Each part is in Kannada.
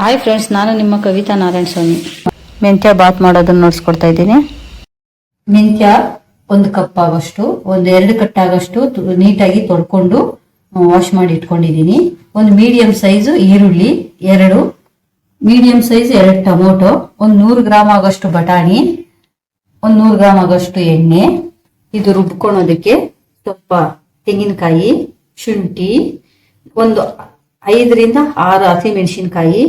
ಹಾಯ್ ಫ್ರೆಂಡ್ಸ್ ನಾನು ನಿಮ್ಮ ಕವಿತಾ ನಾರಾಯಣ ಸ್ವಾಮಿ. ಮೆಂತ್ಯ ಬಾತ್ ಮಾಡೋದನ್ನ ನೋಡ್ಸ್ಕೊಡ್ತಾ ಇದ್ದೀನಿ. ಮೆಂತ್ಯ ಒಂದು ಕಪ್ ಆಗೋಷ್ಟು, ಒಂದು ಎರಡು ಕಟ್ ಆಗೋಷ್ಟು ನೀಟಾಗಿ ತೊಳ್ಕೊಂಡು ವಾಶ್ ಮಾಡಿ ಇಟ್ಕೊಂಡಿದ್ದೀನಿ. ಒಂದು ಮೀಡಿಯಂ ಸೈಜು ಈರುಳ್ಳಿ, ಎರಡು ಮೀಡಿಯಂ ಸೈಜ್ ಎರಡು ಟೊಮೊಟೊ, ಒಂದು ನೂರು ಗ್ರಾಮ್ ಆಗೋಷ್ಟು ಬಟಾಣಿ, ಒಂದು ನೂರು ಗ್ರಾಮ್ ಆಗೋಷ್ಟು ಎಣ್ಣೆ. ಇದು ರುಬ್ಕೊಳೋದಕ್ಕೆ ತುಪ್ಪ ತೆಂಗಿನಕಾಯಿ, ಶುಂಠಿ, ಒಂದು ಐದರಿಂದ ಆರು ಹಸಿಮೆಣಸಿನಕಾಯಿ,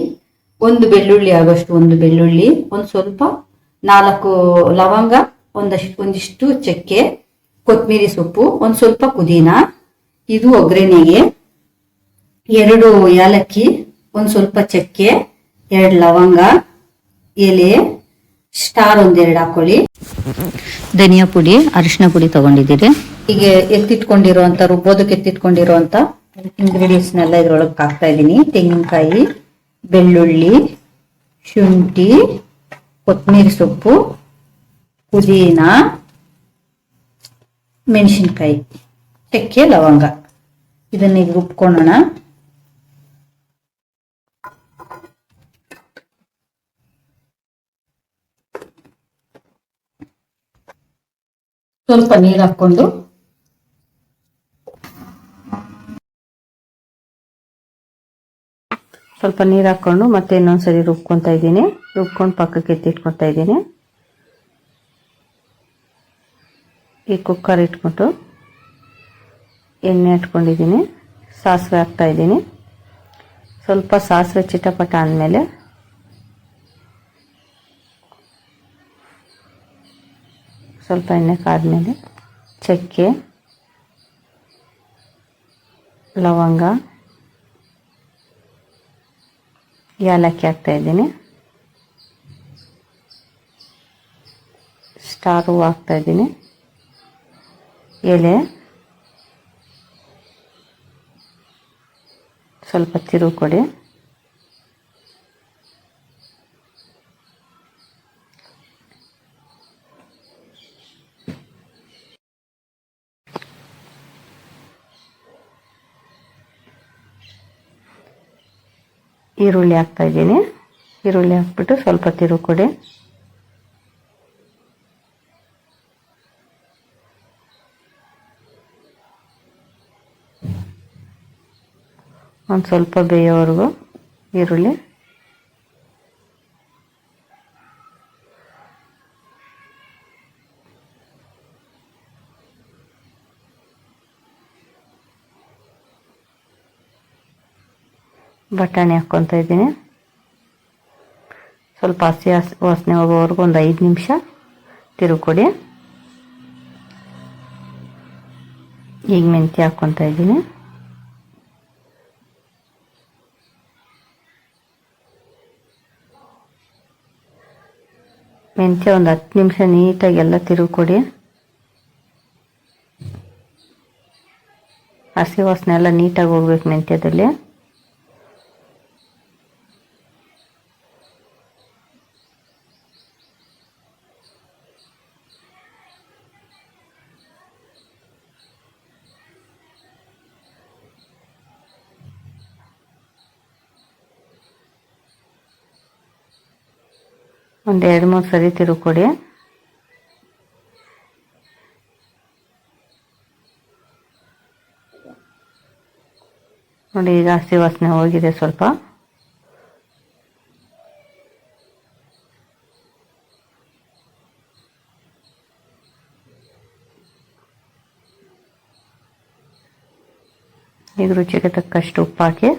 ಒಂದು ಬೆಳ್ಳುಳ್ಳಿ ಆಗೋಷ್ಟು ಒಂದು ಬೆಳ್ಳುಳ್ಳಿ, ಒಂದು ಸ್ವಲ್ಪ ನಾಲ್ಕು ಲವಂಗ, ಒಂದಷ್ಟು, ಒಂದಿಷ್ಟು ಚಕ್ಕೆ ಕೊತ್ತಂಬರಿ ಸೊಪ್ಪು, ಒಂದು ಸ್ವಲ್ಪ ಪುದೀನ, ಇದು ಒಗ್ಗರಣೆಗೆ, ಎರಡು ಏಲಕ್ಕಿ, ಒಂದು ಸ್ವಲ್ಪ ಚಕ್ಕೆ, ಎರಡು ಲವಂಗ, ಎಲೆ, ಸ್ಟಾರ್ ಒಂದೆರಡು ಹಾಕೊಳ್ಳಿ. ಧನಿಯಾ ಪುಡಿ ಅರಿಶಿನ ಪುಡಿ ತಗೊಂಡಿದ್ದೀರಿ. ಹೀಗೆ ಎತ್ತಿಟ್ಕೊಂಡಿರುವಂತ ರುಬ್ಬೋದಕ್ಕೆ ಎತ್ತಿಟ್ಕೊಂಡಿರುವಂತ ಇಂಗ್ರೀಡಿಯೆಂಟ್ಸ್ನೆಲ್ಲ ಇದ್ರೊಳಗೆ ಹಾಕ್ತಾ ಇದ್ದೀನಿ. ತೆಂಗಿನಕಾಯಿ, ಬೆಳ್ಳುಳ್ಳಿ, ಶುಂಠಿ ಕೊತ್ತಂಬರಿ ಸೊಪ್ಪು, ಪುದೀನ, ಮೆಣಸಿನ್ಕಾಯಿ, ಚಕ್ಕೆ, ಲವಂಗ. ಇದನ್ನ ಈಗ ರುಬ್ಕೊಳ್ಳೋಣ. ಸ್ವಲ್ಪ ನೀರು ಹಾಕೊಂಡು ಸ್ವಲ್ಪ ನೀರು ಹಾಕೊಂಡು ಮತ್ತೆ ಇನ್ನೊಂದ್ಸರಿ ರುಬ್ಕೊತಾ ಇದ್ದೀನಿ. ರುಬ್ಕೊಂಡು ಪಕ್ಕಕ್ಕೆ ಎತ್ತಿಟ್ಕೊತಾ ಇದ್ದೀನಿ. ಈ ಕುಕ್ಕರ್ ಇಟ್ಬಿಟ್ಟು ಎಣ್ಣೆ ಇಟ್ಕೊಂಡಿದ್ದೀನಿ ಸಾಸಿವೆ ಹಾಕ್ತಾ ಇದ್ದೀನಿ. ಸ್ವಲ್ಪ ಸಾಸಿವೆ ಚಿಟಪಟ ಆದಮೇಲೆ ಸ್ವಲ್ಪ ಎಣ್ಣೆ ಕಾದ್ಮೇಲೆ ಚಕ್ಕೆ, ಲವಂಗ ಏಲಕ್ಕಿ ಹಾಕ್ತಾ ಇದ್ದೀನಿ. ಸ್ಟಾರ್ ಹೂವು ಹಾಕ್ತಾ ಇದ್ದೀನಿ. ಎಲೆ. ಸ್ವಲ್ಪ ತಿರುವು ಕೊಡಿ. ಈರುಳ್ಳಿ ಹಾಕ್ತಾ ಇದ್ದೀನಿ. ಈರುಳ್ಳಿ ಹಾಕ್ಬಿಟ್ಟು ಸ್ವಲ್ಪ ತಿರು ಕೊಡಿ. ಒಂದು ಸ್ವಲ್ಪ ಬೇಯೋವರೆಗೂ ಈರುಳ್ಳಿ ಬಟಾಣಿ ಹಾಕ್ಕೊತ ಇದ್ದೀನಿ. ಸ್ವಲ್ಪ ಹಸಿ ಹಸಿ ವಾಸನೆ ಹೋಗೋವರೆಗೂ ಒಂದು ಐದು ನಿಮಿಷ ತಿರುಕೊಡಿ ಈಗ ಮೆಂತ್ಯ ಹಾಕ್ಕೊತ ಇದ್ದೀನಿ. ಮೆಂತ್ಯ ಒಂದು ಹತ್ತು ನಿಮಿಷ ನೀಟಾಗಿ ಎಲ್ಲ ತಿರುವು ಕೊಡಿ ಹಸಿ ವಾಸನೆ ಎಲ್ಲ ನೀಟಾಗಿ ಹೋಗ್ಬೇಕು ಮೆಂತ್ಯದಲ್ಲಿ. ಒಂದು ಎರಡು, ಮೂರು ಸರಿ ತಿರುಕೊಡಿ ನೋಡಿ, ಈಗ ಹಸಿ ವಾಸನೆ ಹೋಗಿದೆ ಸ್ವಲ್ಪ. ಈಗ ರುಚಿಗೆ ತಕ್ಕಷ್ಟು ಉಪ್ಪು ಹಾಕಿ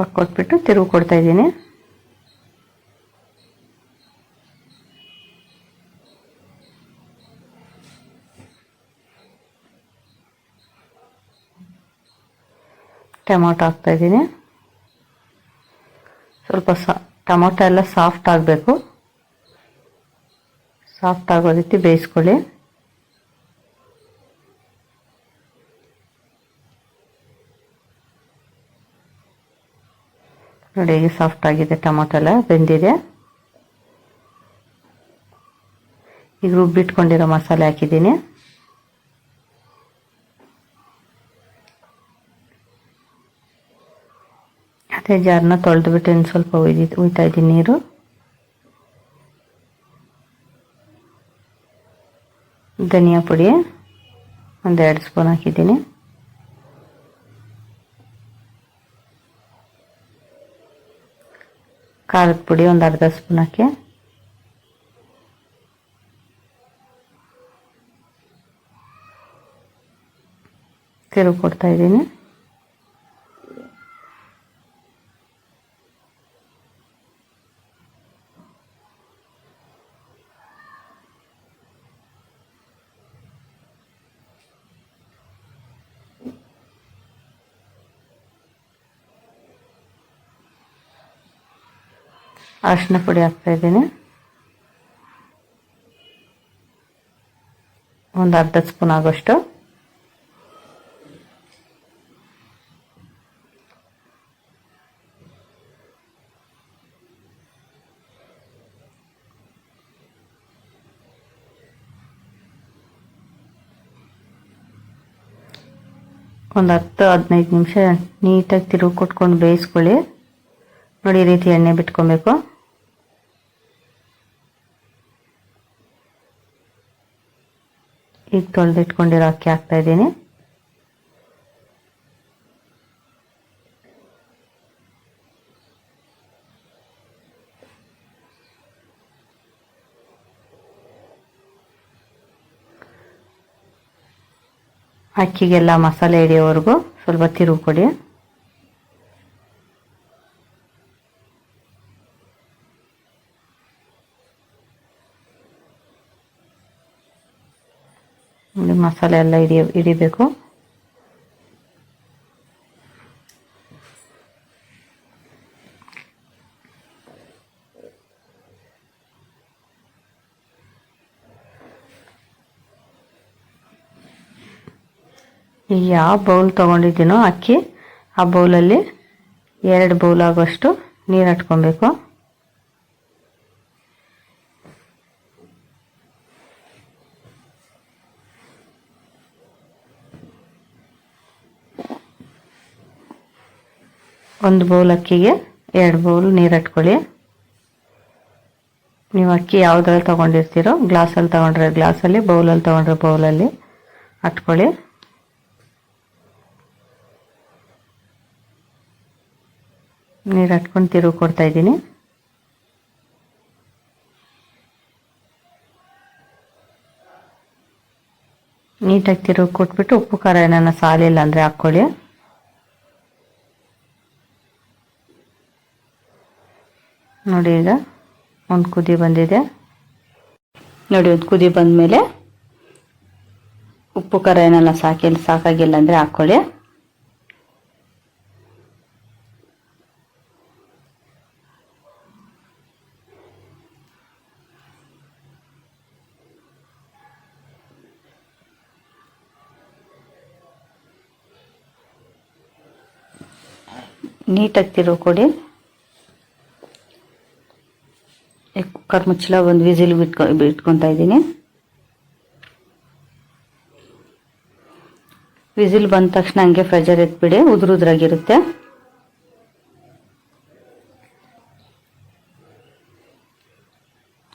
ಹಾಕಿ ಕೊಟ್ಬಿಟ್ಟು ತಿರುವು ಕೊಡ್ತಾ ಇದ್ದೀನಿ. ಟೊಮೊಟೊ ಹಾಕ್ತಾ ಇದ್ದೀನಿ. ಸ್ವಲ್ಪ ಸಾ, ಟೊಮೊಟೊ ಎಲ್ಲ ಸಾಫ್ಟ್ ಆಗಬೇಕು. ಸಾಫ್ಟ್ ಆಗೋ ರೀತಿ ಬೇಯಿಸ್ಕೊಳ್ಳಿ. ನೋಡಿ ಹೇಗೆ ಸಾಫ್ಟ್ ಆಗಿದೆ ಟೊಮೊಟೊ ಎಲ್ಲ, ಬೆಂದಿದೆ. ಈಗ ರುಬ್ಬಿಟ್ಕೊಂಡಿರೋ ಮಸಾಲೆ ಹಾಕಿದ್ದೀನಿ. ಅದೇ ಜಾರನ್ನ ತೊಳೆದ್ಬಿಟ್ಟು ಇನ್ನು ಸ್ವಲ್ಪ ಉಯ್ದಿ, ಉಯ್ತಾ ಇದ್ದೀನಿ ನೀರು. ಧನಿಯಾ ಪುಡಿ ಒಂದೆರಡು ಸ್ಪೂನ್ ಹಾಕಿದ್ದೀನಿ. ಖಾರದ ಪುಡಿ ಒಂದು ಅರ್ಧ ಸ್ಪೂನ್ ಹಾಕಿ. ಕೊಡ್ತಾ ಇದ್ದೀನಿ. ಅರಿಶಿನ ಪುಡಿ ಹಾಕ್ತಾ ಇದ್ದೀನಿ. ಒಂದು ಅರ್ಧ ಸ್ಪೂನ್ ಆಗೋಷ್ಟು. ಒಂದು ಹತ್ತು ಹದಿನೈದು ನಿಮಿಷ ನೀಟಾಗಿ ತಿರುವು ಕೊಟ್ಕೊಂಡು ಬೇಯಿಸ್ಕೊಳ್ಳಿ. ನೋಡಿ ರೀತಿ ಎಣ್ಣೆ ಬಿಟ್ಕೊಬೇಕು. ಈಗ ತೊಳೆದಿಟ್ಕೊಂಡಿರೋ ಅಕ್ಕಿ ಹಾಕ್ತಾ ಇದ್ದೀನಿ. ಅಕ್ಕಿಗೆಲ್ಲ ಮಸಾಲೆ ಹಿಡಿಯೋವರೆಗೂ ಸ್ವಲ್ಪ ತಿರುವು ಕೊಡಿ ನೋಡಿ ಮಸಾಲೆ ಎಲ್ಲ ಹಿಡಿ ಹಿಡಿಬೇಕು. ಈಗ ಯಾವ ಬೌಲ್ ತೊಗೊಂಡಿದ್ದೀನೋ ಅಕ್ಕಿ, ಆ ಬೌಲಲ್ಲಿ ಎರಡು ಬೌಲ್ ಆಗೋಷ್ಟು ನೀರು ಹಟ್ಕೊಬೇಕು ಒಂದು ಬೌಲ್ ಅಕ್ಕಿಗೆ, ಎರಡು ಬೌಲ್ ನೀರು ಇಟ್ಕೊಳ್ಳಿ ನೀವು ಅಕ್ಕಿ ಯಾವುದ್ರಲ್ಲಿ ತೊಗೊಂಡಿರ್ತೀರೋ ಗ್ಲಾಸಲ್ಲಿ ತೊಗೊಂಡ್ರೆ ಗ್ಲಾಸಲ್ಲಿ ಬೌಲಲ್ಲಿ ತೊಗೊಂಡ್ರೆ ಬೌಲಲ್ಲಿ ಹಟ್ಕೊಳ್ಳಿ ನೀರು ಹಟ್ಕೊಂಡು ತಿರುಗಿ ಕೊಡ್ತಾ ಇದ್ದೀನಿ. ನೀಟಾಗಿ ತಿರುಗಿ ಕೊಟ್ಬಿಟ್ಟು ಉಪ್ಪು ಖಾರ ಏನಾನ ಸಾಲಿಲ್ಲ ಅಂದರೆ ಹಾಕ್ಕೊಳ್ಳಿ. ನೋಡಿ ಈಗ ಒಂದು ಕುದಿ ಬಂದಿದೆ. ನೋಡಿ ಒಂದು ಕುದಿ ಬಂದಮೇಲೆ ಉಪ್ಪು, ಖಾರ ಏನೆಲ್ಲ ಸಾಕಿ ಸಾಕಾಗಿಲ್ಲ ಅಂದರೆ ಹಾಕ್ಕೊಳ್ಳಿ ನೀಟಾಗಿ ತಿರುವು ಕೊಡಿ ಕುಕ್ಕರ್ ಮುಚ್ಚಳ ಒಂದು ವಿಸಿಲ್ ಬಿಟ್ಕೊ, ಬಿಟ್ಕೊತಾ ಇದ್ದೀನಿ. ವಿಸಿಲ್ ಬಂದ ತಕ್ಷಣ ಹಂಗೆ ಫ್ರೆಜರ್ ಎತ್ಬಿಡಿ ಉದುರು ಉದ್ರಾಗಿರುತ್ತೆ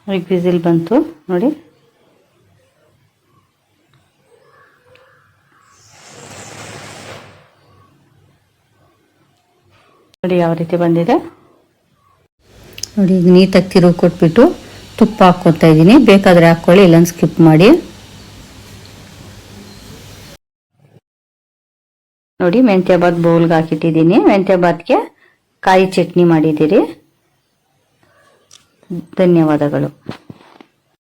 ಈಗ ವಿಸಿಲ್ ಬಂತು, ನೋಡಿ. ನೋಡಿ ಯಾವ ರೀತಿ ಬಂದಿದೆ. ನೋಡಿ, ಈಗ ನೀಟಾಗಿ ತಿರುವು ಕೊಟ್ಬಿಟ್ಟು ತುಪ್ಪ ಹಾಕ್ಕೊತಾ ಇದ್ದೀನಿ. ಬೇಕಾದರೆ ಹಾಕ್ಕೊಳ್ಳಿ ಇಲ್ಲೊಂದು ಸ್ಕಿಪ್ ಮಾಡಿ. ನೋಡಿ, ಮೆಂತ್ಯ ಬಾತ್ ಬೌಲ್ಗೆ ಹಾಕಿಟ್ಟಿದ್ದೀನಿ. ಮೆಂತ್ಯ ಬಾತ್ಗೆ ಕಾಯಿ ಚಟ್ನಿ ಮಾಡಿದ್ದೀರಿ. ಧನ್ಯವಾದಗಳು.